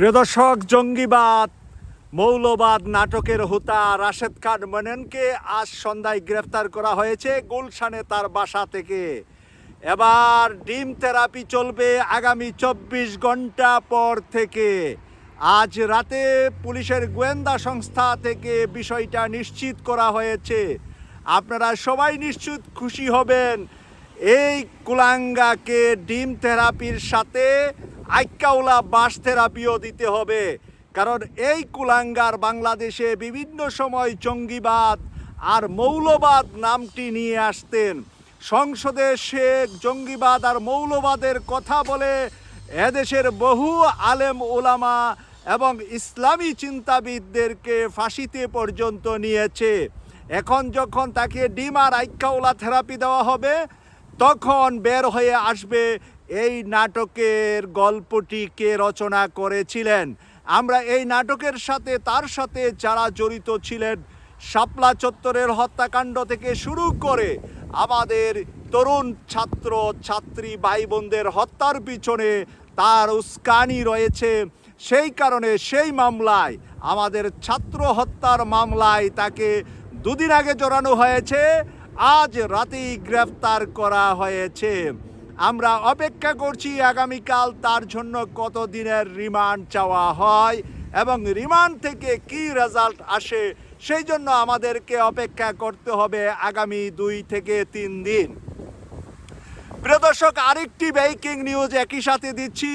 প্রিয় দর্শক, জঙ্গিবাদ, মৌলবাদ নাটকের হোতা রাশেদ খান মনেনকে আজ সন্ধ্যায় গ্রেফতার করা হয়েছে গুলশানে তার বাসা থেকে। এবার ডিম থেরাপি চলবে আগামী চব্বিশ ঘণ্টা পর থেকে। আজ রাতে পুলিশের গোয়েন্দা সংস্থা থেকে বিষয়টা নিশ্চিত করা হয়েছে। আপনারা সবাই নিশ্চিত খুশি হবেন। এই কুলাঙ্গাকে ডিম থেরাপির সাথে আইকাউলা বাস থেরাপিও দিতে হবে। কারণ এই কুলাঙ্গার বাংলাদেশে বিভিন্ন সময় জঙ্গিবাদ আর মৌলবাদ নামটি নিয়ে আসতেন। সংসদে শেখ জঙ্গিবাদ আর মৌলবাদের কথা বলে এদেশের বহু আলেম ওলামা এবং ইসলামী চিন্তাবিদদেরকে ফাঁসিতে পর্যন্ত নিয়েছে। এখন যখন তাকে ডিম আর আইকাউলা থেরাপি দেওয়া হবে, তখন বের হয়ে আসবে এই নাটকের গল্পটি কে রচনা করেছিলেন? আমরা এই নাটকের সাথে, তার সাথে যারা জড়িত ছিলেন, শাপলা চত্বরের হত্যাকাণ্ড থেকে শুরু করে আমাদের তরুণ ছাত্র, ছাত্রী ভাই বোনদের হত্যার পিছনে তার উস্কানি রয়েছে। সেই কারণে সেই মামলায়, আমাদের ছাত্র হত্যার মামলায় তাকে দুদিন আগে জড়ানো হয়েছে। আজ রাতেই গ্রেফতার করা হয়েছে। আমরা অপেক্ষা করছি আগামীকাল তার জন্য কত দিনের রিমান্ড চাওয়া হয় এবং রিমান্ড থেকে কি রেজাল্ট আসে, সেই জন্য আমাদেরকে অপেক্ষা করতে হবে আগামী দুই থেকে তিন দিন। প্রিয় দর্শক, আরেকটি ব্রেকিং নিউজ একই সাথে দিচ্ছি।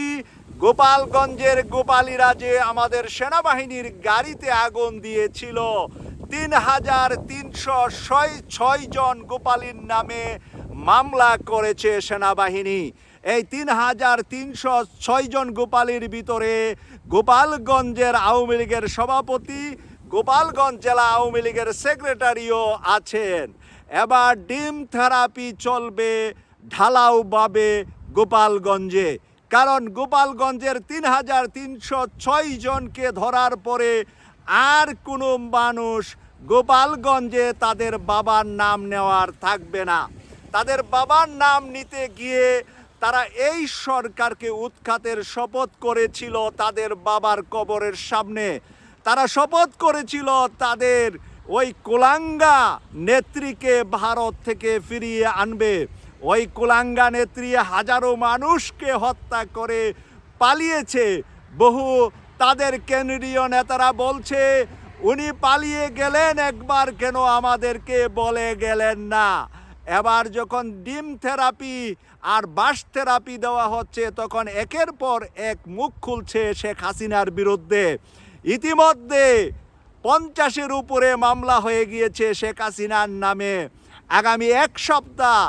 গোপালগঞ্জের গোপালীরা যে আমাদের সেনাবাহিনীর গাড়িতে আগুন দিয়েছিল। তিন হাজার তিনশো ছয় ছয় জন গোপালীর নামে মামলা করেছে সেনাবাহিনী। এই তিন হাজার তিনশো ছয় জন গোপালীর ভিতরে গোপালগঞ্জের আওয়ামী লীগের সভাপতি, গোপালগঞ্জ জেলা আওয়ামী লীগের সেক্রেটারিও আছেন। এবার ডিম থেরাপি চলবে ঢালাওভাবে গোপালগঞ্জে। কারণ গোপালগঞ্জের তিন হাজার তিনশো ছয় জনকে ধরার পরে আর কোনো মানুষ গোপালগঞ্জে তাদের বাবার নাম নেওয়ার থাকবে না। তাদের বাবার নাম নিতে গিয়ে তারা এই সরকারকে উৎখাতের শপথ করেছিল তাদের বাবার কবরের সামনে। তারা শপথ করেছিল তাদের ওই কোলাঙ্গা নেত্রীকে ভারত থেকে ফিরিয়ে আনবে। ওই কোলাঙ্গা নেত্রী হাজারো মানুষকে হত্যা করে পালিয়েছে। বহু তাদের কেন্দ্রীয় নেতারা বলছে, উনি পালিয়ে গেলেন, একবার কেন আমাদেরকে বলে গেলেন না? এবার যখন ডিম থেরাপি আর বাস থেরাপি দেওয়া হচ্ছে, তখন একের পর এক মুখ খুলছে শেখ হাসিনার বিরুদ্ধে। ইতিমধ্যে পঞ্চাশের উপরে মামলা হয়ে গিয়েছে শেখ হাসিনার নামে। আগামী এক সপ্তাহ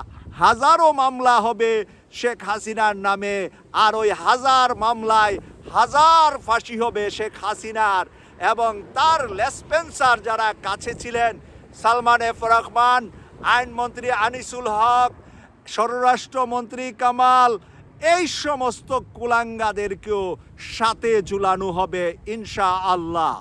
হাজারো মামলা হবে শেখ হাসিনার নামে, আর ওই হাজার মামলায় হাজার ফাঁসি হবে শেখ হাসিনার। এবং তার লেসপেন্সার যারা কাছে ছিলেন, সালমান এফ রহমান আইনমন্ত্রী আনিসুল হক স্বরাষ্ট্রমন্ত্রী কামাল এই সমস্ত কুলাঙ্গাদেরকেও সাথে ঝুলানো হবে ইনশা আল্লাহ